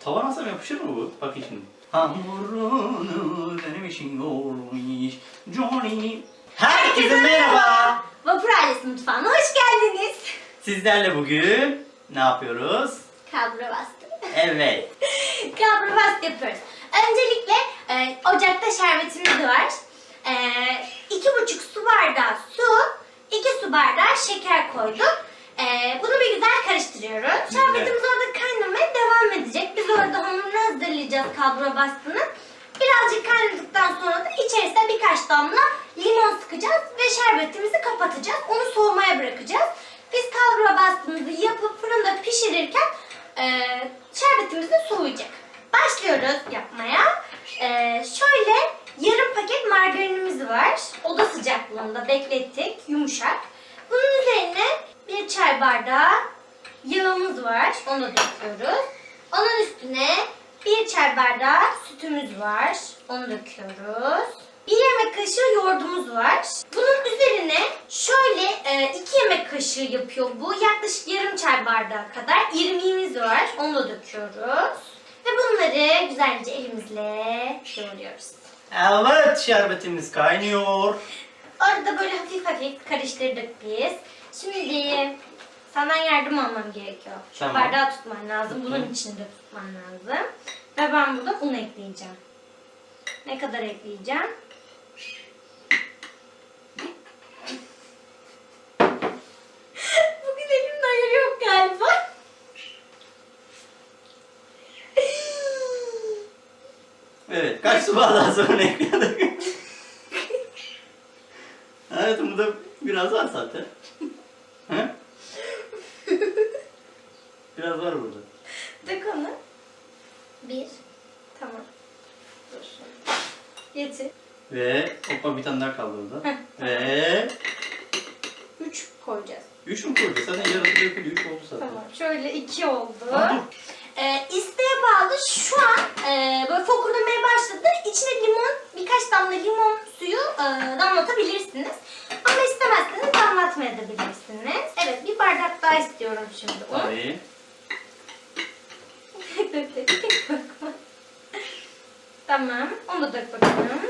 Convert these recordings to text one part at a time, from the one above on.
Tavan asam yapışır mı bu? Bakın şimdi. Hamurunu benim için yoğurmuş Johnny. Herkese merhaba. Vapur Ailesi Mutfağı'na hoş geldiniz. Sizlerle bugün ne yapıyoruz? Kablo bastı. Evet. Kablo bastı yapıyoruz. Öncelikle e, ocakta şerbetimiz var. E, iki buçuk su bardağı su, iki su bardağı şeker koyduk. E, bunu bir güzel karıştırıyoruz. Şerbetimiz orada devam edecek. Biz orada hamurunu hazırlayacağız kablo bastının. Birazcık kaynadıktan sonra da içerisine birkaç damla limon sıkacağız ve şerbetimizi kapatacağız. Onu soğumaya bırakacağız. Biz kavrula bastığımızı yapıp fırında pişirirken e, şerbetimiz de soğuyacak. Başlıyoruz yapmaya. E, şöyle yarım paket margarinimiz var. Oda sıcaklığında beklettik. Yumuşak. Bunun üzerine bir çay bardağı yağımız var. Onu döküyoruz. Onun üstüne bir çay bardağı sütümüz var. Onu döküyoruz. Bir yemek kaşığı yoğurdumuz var. Bunun üzerine şöyle e, iki yemek kaşığı yapıyor bu. Yaklaşık yarım çay bardağı kadar irmiğimiz var. Onu da döküyoruz. Ve bunları güzelce elimizle yoğuruyoruz. Evet şerbetimiz kaynıyor. Orada böyle hafif hafif karıştırdık biz. Şimdi senden yardım almam gerekiyor. Tamam. bardağı tutman lazım. Bunun içinde tutman lazım. Ve ben burada un ekleyeceğim. Ne kadar ekleyeceğim? Bugün elimde ayarı yok galiba. Evet kaç su bardağı sonra ekledik. Hayatım bu da biraz var zaten. He? Biraz var burada. Dök onu. Bir. Tamam. Dur. Getir. Ve hoppa bir tane daha kaldı orada. Heh. Ve Üç koyacağız. üç mü koydu? Zaten yarısı döküldü. Üç oldu zaten. Tamam. Şöyle iki oldu. Aa, dur. Ee, isteğe bağlı şu an e, böyle fokurdamaya başladı. İçine limon, birkaç damla limon suyu e, damlatabilirsiniz. Ama istemezseniz damlatmayabilirsiniz. Evet bir bardak daha istiyorum şimdi un. Tabii. Tamam onu da dök bakalım.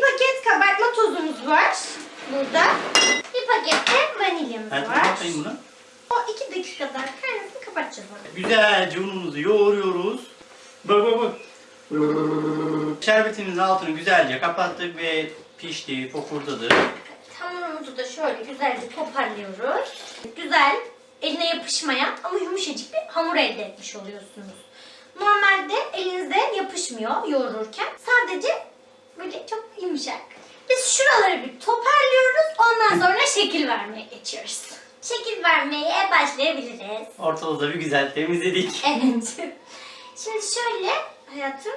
Bir paket kabartma tozumuz var burada. Bir paket de vanilyamız Hayatım var. kapatayım bunu. O iki dakikada kaynasın kapatacağız onu. Güzelce unumuzu yoğuruyoruz. Bak bak bak. Şerbetimizin altını güzelce kapattık ve pişti, fokurdadı. Hamurumuzu da şöyle güzelce toparlıyoruz. Güzel, eline yapışmayan ama yumuşacık bir hamur elde etmiş oluyorsunuz. Normalde elinizde yapışmıyor yoğururken. Sadece böyle çok yumuşak. Biz şuraları bir toparlıyoruz. Ondan sonra şekil vermeye geçiyoruz. Şekil vermeye başlayabiliriz. Ortalığı da bir güzel temizledik. Evet. Şimdi şöyle hayatım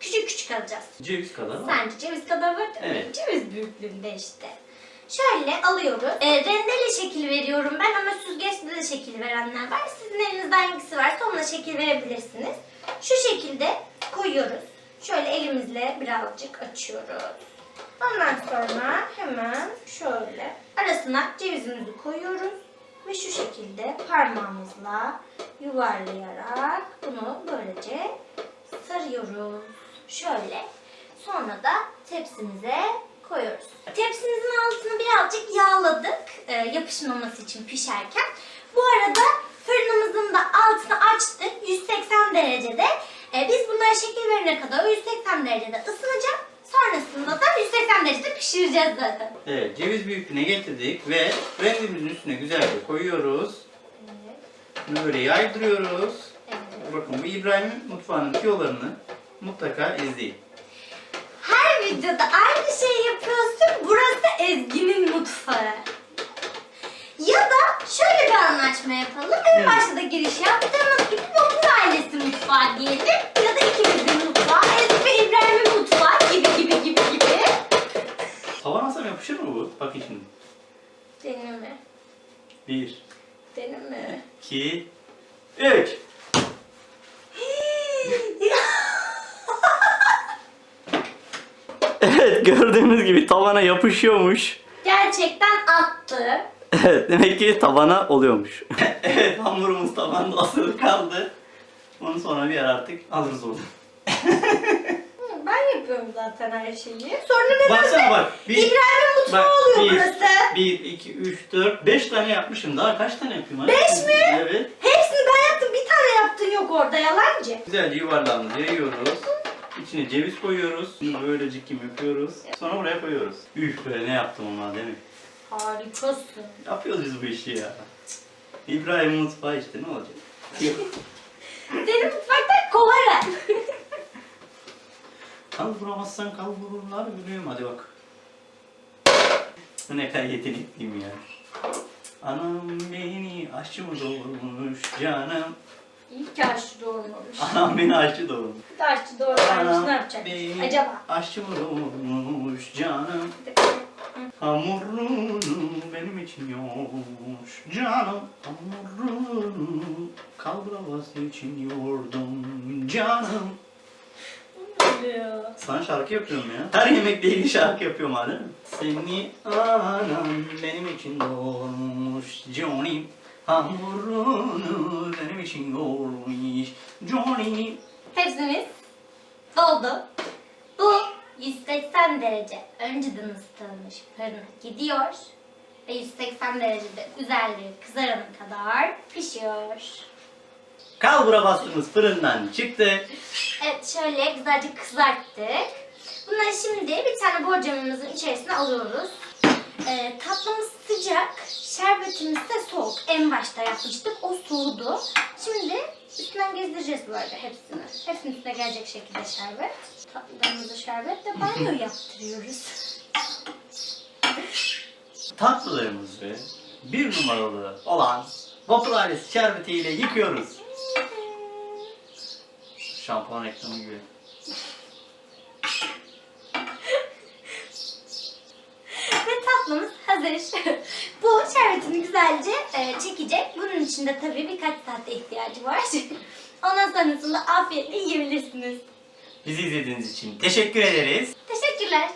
küçük küçük alacağız. Ceviz kadar var. Sence ceviz kadar var tabii. Evet. Ceviz büyüklüğünde işte. Şöyle alıyoruz. E, rendele şekil veriyorum ben ama süzgeçte de şekil verenler var. Sizin elinizde hangisi varsa onunla şekil verebilirsiniz. Şu şekilde koyuyoruz. Şöyle elimizle birazcık açıyoruz. Ondan sonra hemen şöyle arasına cevizimizi koyuyoruz. Ve şu şekilde parmağımızla yuvarlayarak bunu böylece sarıyoruz. Şöyle. Sonra da tepsimize koyuyoruz. Tepsimizin altını birazcık yağladık e, yapışmaması için pişerken. Bu arada fırınımızın da altını açtık 180 derecede. E, biz bunlara şekil verene kadar o 180 derecede ısınacak. Sonrasında da 180 derecede pişireceğiz zaten. Evet, ceviz büyüklüğüne getirdik ve rendemizin üstüne güzelce koyuyoruz. Evet. Bunu böyle yaydırıyoruz. evet. Bakın bu İbrahim mutfağının tiyolarını mutlaka izleyin. Her videoda aynı şeyi yapıyorsun. Burası Ezgi'nin mutfağı. Ya da şöyle bir anlaşma yapalım. En başta da giriş ailesi diyelim. Ya da ikimizin mutfağı, Ezgi ve İbrahim'in mutfağı gibi gibi gibi gibi. Tavan asam yapışır mı bu? Bakın şimdi. Deneme. Bir, Deneme. iki, üç. Evet gördüğünüz gibi tavana yapışıyormuş. Gerçekten attı. Evet demek ki tavana oluyormuş. evet hamurumuz tavanda asılı kaldı. Onu sonra bir ara artık alırız oradan. Ben yapıyorum zaten her şeyi. Sonra ne Baksana bak. Bir, İbrahim'in mutfağı bak, oluyor bir, burası. Bir, iki, üç, dört, beş tane yapmışım. Daha kaç tane yapayım? hadi? Beş mi? Evet. Hepsini ben yaptım. Bir tane yaptın yok orada yalancı. Güzelce yuvarlağımızı yayıyoruz. İçine ceviz koyuyoruz. Bunu böylece kim yapıyoruz. Sonra buraya koyuyoruz. Üf be ne yaptım onlar değil mi? Harikasın. Yapıyoruz biz bu işi ya. İbrahim mutfağı işte ne olacak? Seni mutfaktan kovarım. Kal vuramazsan kal vururlar gülüyorum hadi bak. Ne kadar yetenekliyim ya. Anam beni aşçı mı doğurmuş canım. İyi ki aşçı doğurmamış. Anam beni aşçı doğurmuş. Bir de aşçı doğurmamış ne yapacak? Acaba? aşçı mı doğurmuş canım. Hamurunu benim için yoğurmuş canım. Hamurunu kalbravası için yoğurdum canım. Sana şarkı yapıyorum ya. Her yemekle ilgili şarkı yapıyorum ha değil mi? Seni anam benim için doğurmuş Johnny. Hamurunu benim için yoğurmuş Johnny. Hepsimiz doldu. Bu 180 derece önceden ısıtılmış fırına gidiyor. Ve 180 derecede üzerleri kızarana kadar pişiyor. Kalbura bastığımız fırından çıktı. Evet şöyle güzelce kızarttık. Bunları şimdi bir tane borcamımızın içerisine alıyoruz. Ee, tatlımız sıcak, şerbetimiz de soğuk. En başta yapmıştık, o soğudu. Şimdi üstünden gezdireceğiz bu arada hepsini. Hepsinin üstüne gelecek şekilde şerbet. Tatlılarımızı şerbetle banyo yaptırıyoruz. Tatlılarımızı bir numaralı olan Vapur ailesi şerbetiyle yıkıyoruz. Şampuan reklamı gibi. Ve tatlımız hazır. Bu şerbetini güzelce e, çekecek. Bunun için de tabii birkaç saatte ihtiyacı var. Ondan sonrasında afiyetle yiyebilirsiniz. Bizi izlediğiniz için teşekkür ederiz. Teşekkürler.